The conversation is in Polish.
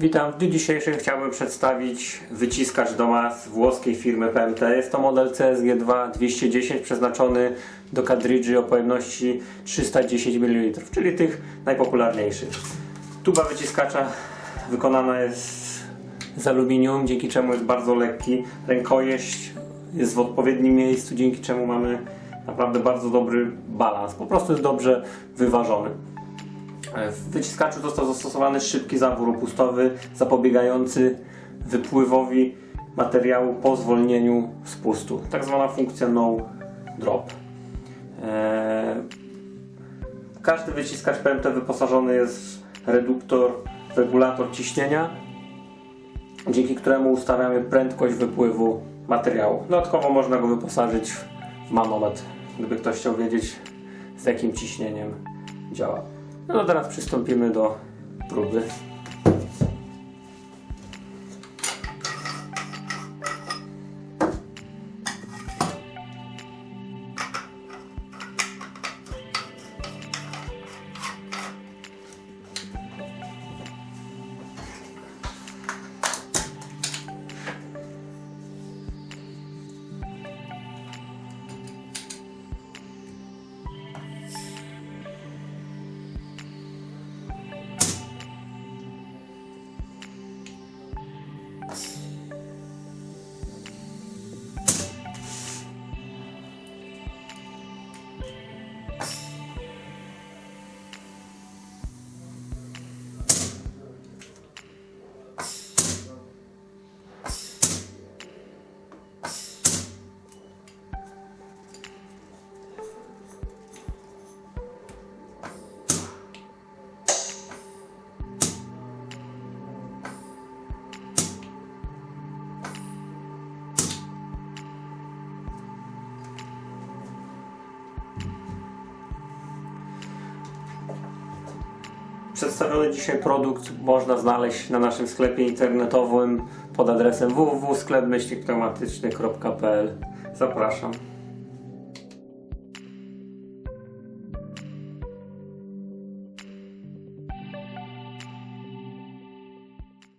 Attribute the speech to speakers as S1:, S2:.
S1: Witam. W dniu dzisiejszym chciałbym przedstawić wyciskacz do mas włoskiej firmy PMT. Jest to model CSG2 210 przeznaczony do kadrydży o pojemności 310 ml, czyli tych najpopularniejszych. Tuba wyciskacza wykonana jest z aluminium, dzięki czemu jest bardzo lekki. Rękojeść jest w odpowiednim miejscu, dzięki czemu mamy naprawdę bardzo dobry balans. Po prostu jest dobrze wyważony. W wyciskaczu został zastosowany szybki zawór opustowy zapobiegający wypływowi materiału po zwolnieniu spustu. Tak zwana funkcja no drop. Eee, Każdy wyciskacz PMT wyposażony jest w reduktor, regulator ciśnienia, dzięki któremu ustawiamy prędkość wypływu materiału. Dodatkowo można go wyposażyć w manometr, gdyby ktoś chciał wiedzieć z jakim ciśnieniem działa. No teraz przystąpimy do próby. Przedstawiony dzisiaj produkt można znaleźć na naszym sklepie internetowym pod adresem www.sklepmyślnikpneumatyczny.pl Zapraszam.